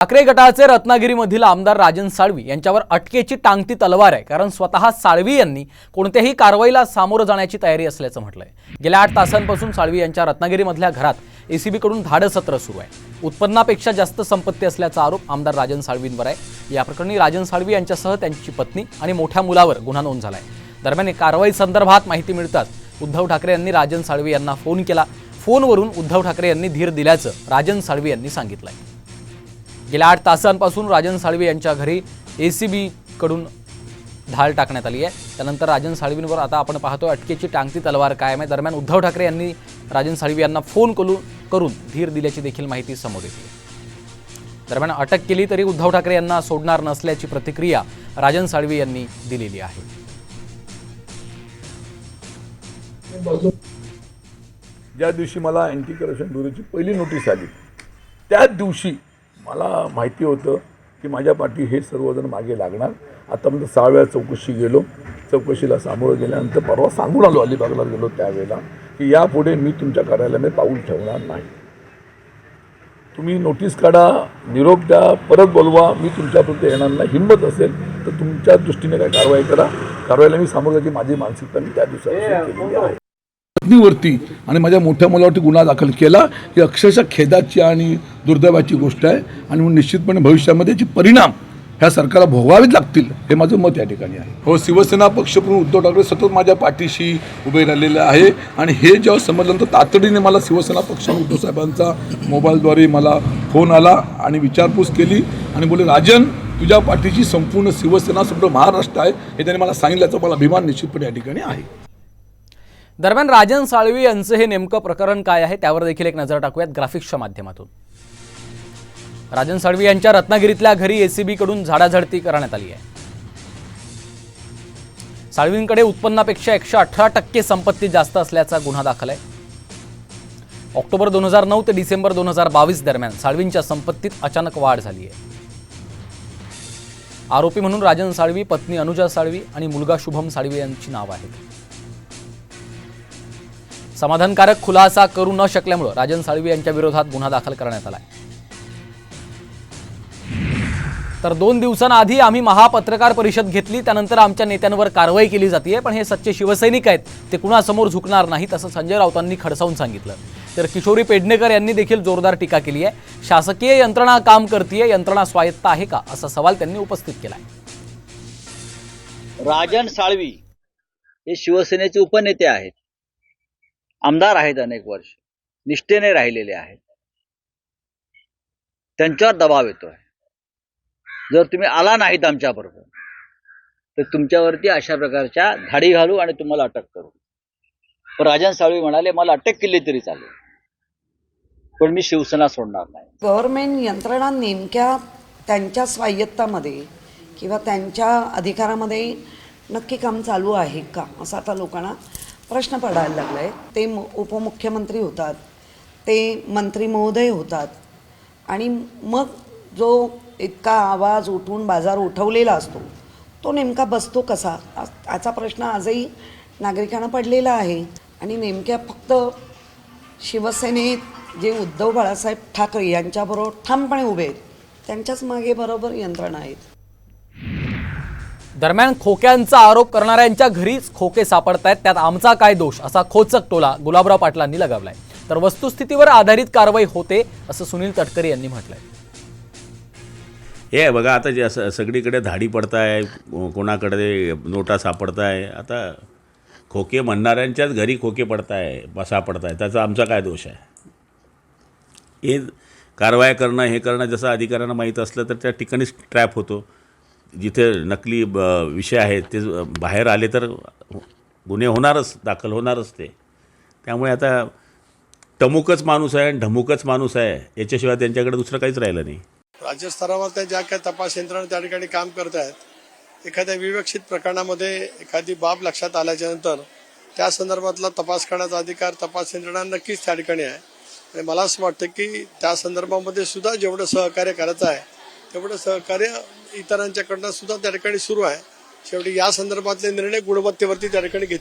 ठाकरे गटाचे रत्नागिरीमधील आमदार राजन साळवी यांच्यावर अटकेची टांगती तलवार आहे कारण स्वतः साळवी यांनी कोणत्याही कारवाईला सामोरं जाण्याची तयारी असल्याचं म्हटलंय. गेल्या आठ तासांपासून साळवी यांच्या रत्नागिरीमधल्या घरात एसीबीकडून धाडसत्र सुरू आहे. उत्पन्नापेक्षा जास्त संपत्ती असल्याचा आरोप आमदार राजन साळवींवर आहे. या प्रकरणी राजन साळवी यांच्यासह त्यांची पत्नी आणि मोठ्या मुलावर गुन्हा नोंद झाला आहे दरम्यान कारवाई संदर्भात माहिती मिळताच उद्धव ठाकरे यांनी राजन साळवी यांना फोन केला. फोनवरून उद्धव ठाकरे यांनी धीर दिल्याचं राजन साळवी यांनी सांगितलंय. गेल्या आठ तासांपासून राजन साळवी यांच्या घरी ए सी बीकडून धाड टाकण्यात आली आहे. त्यानंतर राजन साळवींवर आता आपण पाहतो अटकेची टांगती तलवार कायम आहे. दरम्यान उद्धव ठाकरे यांनी राजन साळवी यांना फोन करून करून धीर दिल्याची देखील माहिती समोर येते. दरम्यान अटक केली तरी उद्धव ठाकरे यांना सोडणार नसल्याची प्रतिक्रिया राजन साळवी यांनी दिलेली आहे. ज्या दिवशी मला अँटी करप्शन ब्युरोची पहिली नोटीस आली त्याच दिवशी मला माहिती होतं की माझ्या पाठी हे सर्वजण मागे लागणार. आतापर्यंत सहा वेळा चौकशी गेलो. चौकशीला सामोरं गेल्यानंतर परवा सांगून आलो अलिबागला गेलो त्यावेळेला की यापुढे मी तुमच्या कार्यालयामध्ये पाऊल ठेवणार नाही. तुम्ही नोटीस काढा निरोप द्या परत बोलवा मी तुमच्यापर्यंत येणार नाही. हिंमत असेल तर तुमच्या दृष्टीने काय कारवाई करा. कारवाईला मी सामोरं जायची माझी मानसिकता मी त्या दिवसापासून केलेली आहे. पत्नीवरती आणि माझ्या मोठ्या मुलावरती गुन्हा दाखल केला ही अक्षरशः खेदाची आणि दुर्दैवाची गोष्ट आहे. आणि म्हणून निश्चितपणे भविष्यामध्ये याचे परिणाम ह्या सरकारला भोगावेच लागतील हे माझं मत या ठिकाणी आहे. हो शिवसेना पक्षप्रमुख उद्धव ठाकरे सतत माझ्या पाठीशी उभे राहिलेले आहे. आणि हे जेव्हा समजलं तर तातडीने मला शिवसेना पक्ष उद्धव साहेबांचा मोबाईलद्वारे मला फोन आला आणि विचारपूस केली आणि बोले राजन तुझ्या पाठीची संपूर्ण शिवसेना संपूर्ण महाराष्ट्र आहे. हे त्यांनी मला सांगितल्याचा मला अभिमान निश्चितपणे या ठिकाणी आहे. दरम्यान राजन साळवी यांचं हे नेमकं प्रकरण काय आहे त्यावर देखील एक नजर टाकूयात ग्राफिक्सच्या माध्यमातून. राजन साळवी यांच्या रत्नागिरीतल्या घरी एसीबी कडून झाडाझडती करण्यात आली आहे. साळवींकडे उत्पन्नापेक्षा एकशे अठरा टक्के संपत्ती जास्त असल्याचा गुन्हा दाखल आहे. ऑक्टोबर दोन हजार नऊ ते डिसेंबर दोन हजार बावीस दरम्यान साळवींच्या संपत्तीत अचानक वाढ झाली आहे. आरोपी म्हणून राजन साळवी पत्नी अनुजा साळवी आणि मुलगा शुभम साळवी यांची नावं आहेत. समाधानकारक खुलासा करू न शकल्यामुळं राजन साळवी यांच्या विरोधात गुन्हा दाखल करण्यात आलाय. तर दोन दिवसांआधी आम्ही महापत्रकार परिषद घेतली त्यानंतर आमच्या नेत्यांवर कारवाई केली जाते पण हे सच्चे शिवसैनिक आहेत ते कुणासमोर झुकणार नाहीत असं संजय राऊतांनी खडसावून सांगितलं. तर किशोरी पेडणेकर यांनी देखील जोरदार टीका केली आहे. शासकीय यंत्रणा काम करतीये यंत्रणा स्वायत्त आहे का असा सवाल त्यांनी उपस्थित केलाय. राजन साळवी हे शिवसेनेचे उपनेते आहेत. आमदार आहेत अनेक वर्ष. निष्ठेने राहिलेले आहेत. त्यांच्यावर दबाव येतोय. जर तुम्ही आला नाहीत आमच्याबरोबर तर तुमच्यावरती अशा प्रकारच्या धाडी घालू आणि तुम्हाला अटक करू. पण राजन साळवी म्हणाले मला अटक केली तरी चालेल. पण मी शिवसेना सोडणार नाही. गव्हर्नमेंट यंत्रणा नेमक्या त्यांच्या स्वायत्तामध्ये किंवा त्यांच्या अधिकारामध्ये नक्की काम चालू आहे का असं आता लोकांना प्रश्न पडायला लागला आहे ते उपमुख्यमंत्री होतात. ते मंत्री महोदय होतात. आणि मग जो इतका आवाज उठून बाजार उठवलेला असतो तो नेमका बसतो कसा? याचा प्रश्न आजही नागरिकांना पडलेला आहे. आणि नेमक्या फक्त शिवसेनेत जे उद्धव बाळासाहेब ठाकरे यांच्याबरोबर ठामपणे उभे आहेत त्यांच्याच मागे बरोबर यंत्रणा आहेत. दरम्यान खोक्यांचा आरोप करणाऱ्यांच्या घरीच खोके सापडत आहेत त्यात आमचा काय दोष? असा खोचक टोला गुलाबराव पाटलांनी लगावलाय. तर वस्तुस्थितीवर आधारित कारवाई होते असं सुनील तटकरे यांनी म्हटलंय. हे आहे बघा आता जे असं सगळीकडे धाडी पडताय कोणाकडे नोटा सापडताय आता खोके म्हणणाऱ्यांच्याच घरी खोके पडताय सापडताय. त्याचा आमचा काय दोष आहे? हे कारवाया करणं हे करणं जसं अधिकाऱ्यांना माहीत असलं तर त्या ठिकाणीच ट्रॅप होतो. जिथे नकली ब विषय आहेत ते बाहेर आले तर गुन्हे होणारच दाखल होणारच ते. त्यामुळे आता टमुकच माणूस आहे आणि ढमुकच माणूस आहे याच्याशिवाय त्यांच्याकडे दुसरं काहीच राहिलं नाही. राज्य स्तरावर त्या ज्या काही तपास यंत्रणा त्या ठिकाणी काम करत आहेत एखाद्या विवक्षित प्रकरणामध्ये एखादी बाब लक्षात आल्याच्यानंतर त्या संदर्भातला तपास करण्याचा अधिकार तपास यंत्रणा नक्कीच त्या ठिकाणी आहे. आणि मला असं वाटतं की त्या संदर्भामध्ये सुद्धा जेवढं सहकार्य करायचं आहे तेवढं सहकार्य इतरांच्याकडनं सुद्धा त्या ठिकाणी सुरू आहे. शेवटी या संदर्भातले निर्णय गुणवत्तेवरती त्या ठिकाणी घेतले